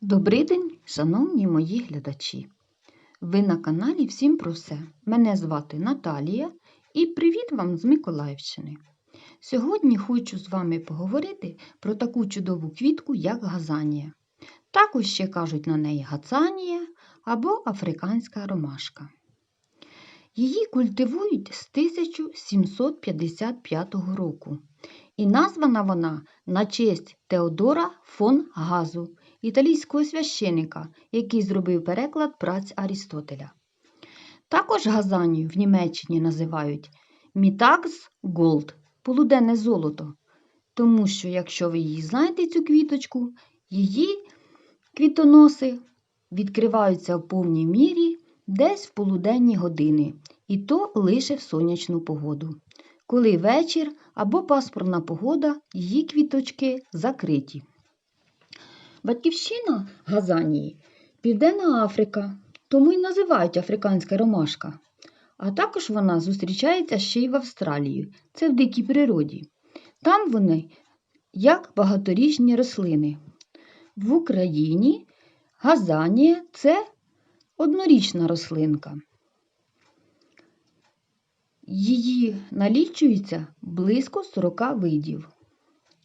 Добрий день, шановні мої глядачі! Ви на каналі Всім про все. Мене звати Наталія і привіт вам з Миколаївщини. Сьогодні хочу з вами поговорити про таку чудову квітку, як газанія. Також ще кажуть на неї гацанія або африканська ромашка. Її культивують з 1755 року. І названа вона на честь Теодора фон Газу, італійського священика, який зробив переклад праць Арістотеля. Також газанію в Німеччині називають Мітакс Голд полуденне золото, тому що, якщо ви її знаєте, цю квіточку, її квітоноси відкриваються в повній мірі десь в полуденні години, і то лише в сонячну погоду. Коли вечір або пасмурна погода, її квіточки закриті. Батьківщина Газанії Південна Африка, тому й називають африканська ромашка. А також вона зустрічається ще й в Австралії, це в дикій природі. Там вони як багаторічні рослини. В Україні газанія це однорічна рослинка. Її налічується близько 40 видів.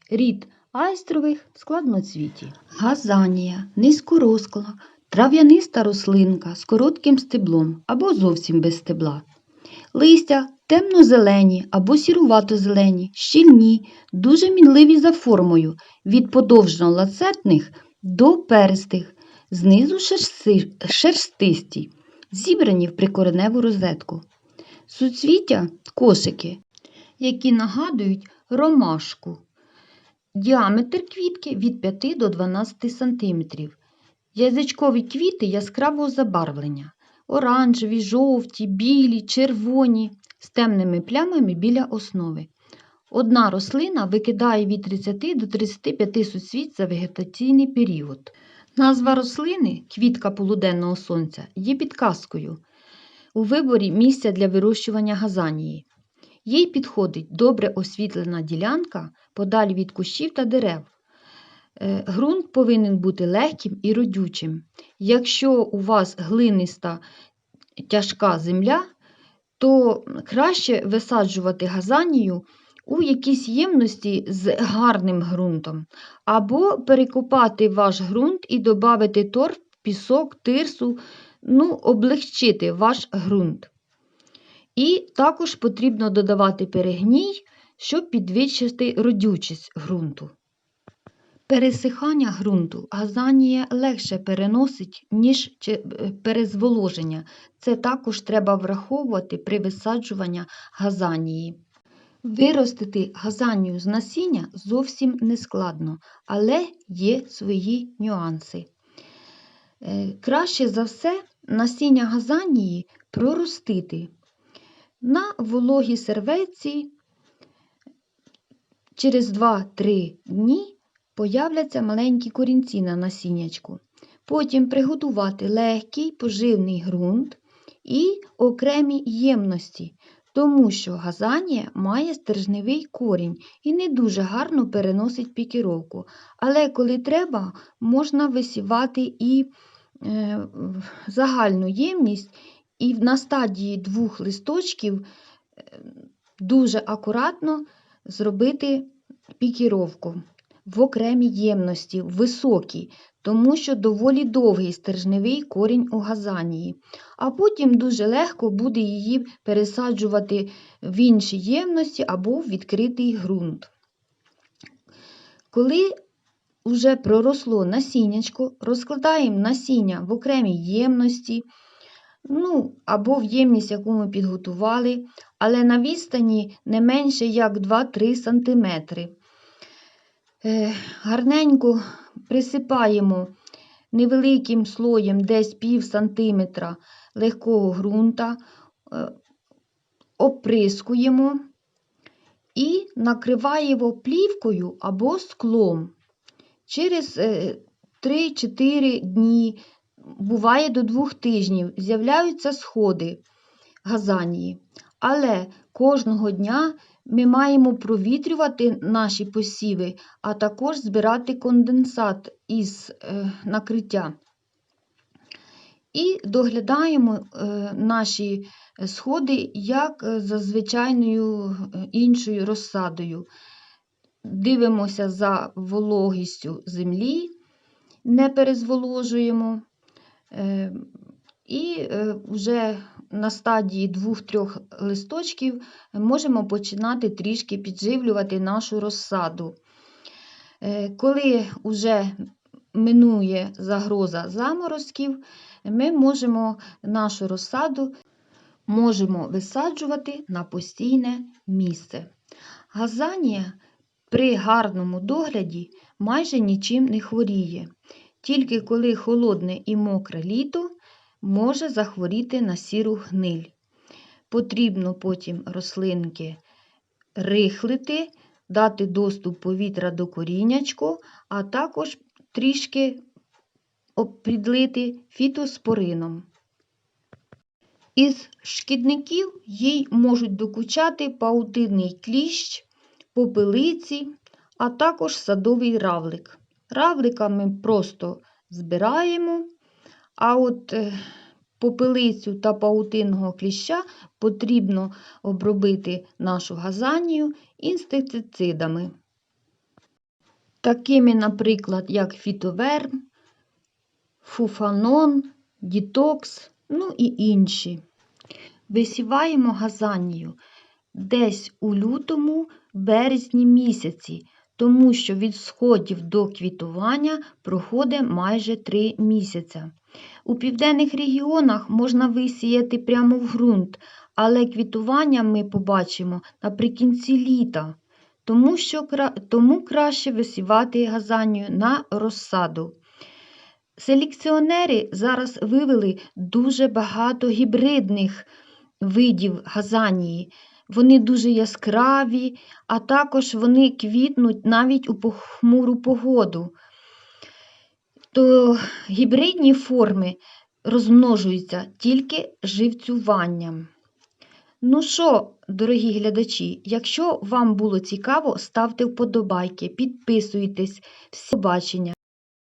Рід айстрових складноцвіті. Газанія низькороскла, трав'яниста рослинка з коротким стеблом або зовсім без стебла. Листя темно-зелені або сірувато-зелені, щільні, дуже мінливі за формою, від подовжно-лацетних до перистих, знизу шерсти- шерстисті, зібрані в прикореневу розетку. Суцвіття кошики, які нагадують ромашку. Діаметр квітки від 5 до 12 см. Язичкові квіти яскравого забарвлення. Оранжеві, жовті, білі, червоні з темними плямами біля основи. Одна рослина викидає від 30 до 35 суцвіть за вегетаційний період. Назва рослини квітка полуденного сонця є підказкою у виборі місця для вирощування газанії. Їй підходить добре освітлена ділянка подалі від кущів та дерев. Е, Ґрунт повинен бути легким і родючим. Якщо у вас глиниста тяжка земля, то краще висаджувати газанію у якійсь ємності з гарним ґрунтом, або перекопати ваш ґрунт і додати торф, пісок, тирсу, ну, облегчити ваш ґрунт. І також потрібно додавати перегній, щоб підвищити родючість ґрунту. Пересихання ґрунту газанія легше переносить, ніж е, перезволоження. Це також треба враховувати при висаджуванні газанії. Виростити газанію з насіння зовсім не складно, але є свої нюанси. Е, Краще за все насіння газанії проростити на вологій серветці через 2-3 дні появляться маленькі корінці на насіннячку. Потім приготувати легкий поживний ґрунт і окремі ємності, тому що газанія має стержневий корінь і не дуже гарно переносить пікіровку. Але коли треба, можна висівати і загальну ємність, і на стадії двох листочків е, дуже акуратно зробити пікіровку в окремій ємності, високій, тому що доволі довгий стержневий корінь у газанії. А потім дуже легко буде її пересаджувати в інші ємності або в відкритий ґрунт. Коли вже проросло насіннячко, розкладаємо насіння в окремій ємності, ну, або в ємність, яку ми підготували, але на відстані не менше як 2-3 см. Е, Гарненько присипаємо невеликим слоєм десь пів сантиметра легкого ґрунта, е, оприскуємо і накриваємо плівкою або склом. Через е, 3-4 дні, буває до 2 тижнів, з'являються сходи газанії. Але кожного дня ми маємо провітрювати наші посіви, а також збирати конденсат із е, накриття. І доглядаємо е, наші сходи як е, за звичайною е, іншою розсадою. Дивимося за вологістю землі, не перезволожуємо. Е, І е, вже на стадії двох-трьох листочків можемо починати трішки підживлювати нашу розсаду. Е, Коли вже минує загроза заморозків, ми можемо нашу розсаду можемо висаджувати на постійне місце. Газанія при гарному догляді майже нічим не хворіє. Тільки коли холодне і мокре літо може захворіти на сіру гниль. Потрібно потім рослинки рихлити, дати доступ повітря до коріннячку, а також трішки об- підлити фітоспорином. Із шкідників їй можуть докучати паутинний кліщ, попелиці, а також садовий равлик. Равлика ми просто збираємо, а от е, попелицю та паутинного кліща потрібно обробити нашу газанію інсектицидами, такими, наприклад, як фітоверм, фуфанон, дітокс, ну і інші. Висіваємо газанію десь у лютому, березні місяці, тому що від сходів до квітування проходить майже 3 місяця. У південних регіонах можна висіяти прямо в ґрунт, але квітування ми побачимо наприкінці літа, тому, що, тому краще висівати газанію на розсаду. Селекціонери зараз вивели дуже багато гібридних видів газанії. Вони дуже яскраві, а також вони квітнуть навіть у похмуру погоду. То гібридні форми розмножуються тільки живцюванням. Ну що, дорогі глядачі, якщо вам було цікаво, ставте вподобайки, підписуйтесь. Всі побачення!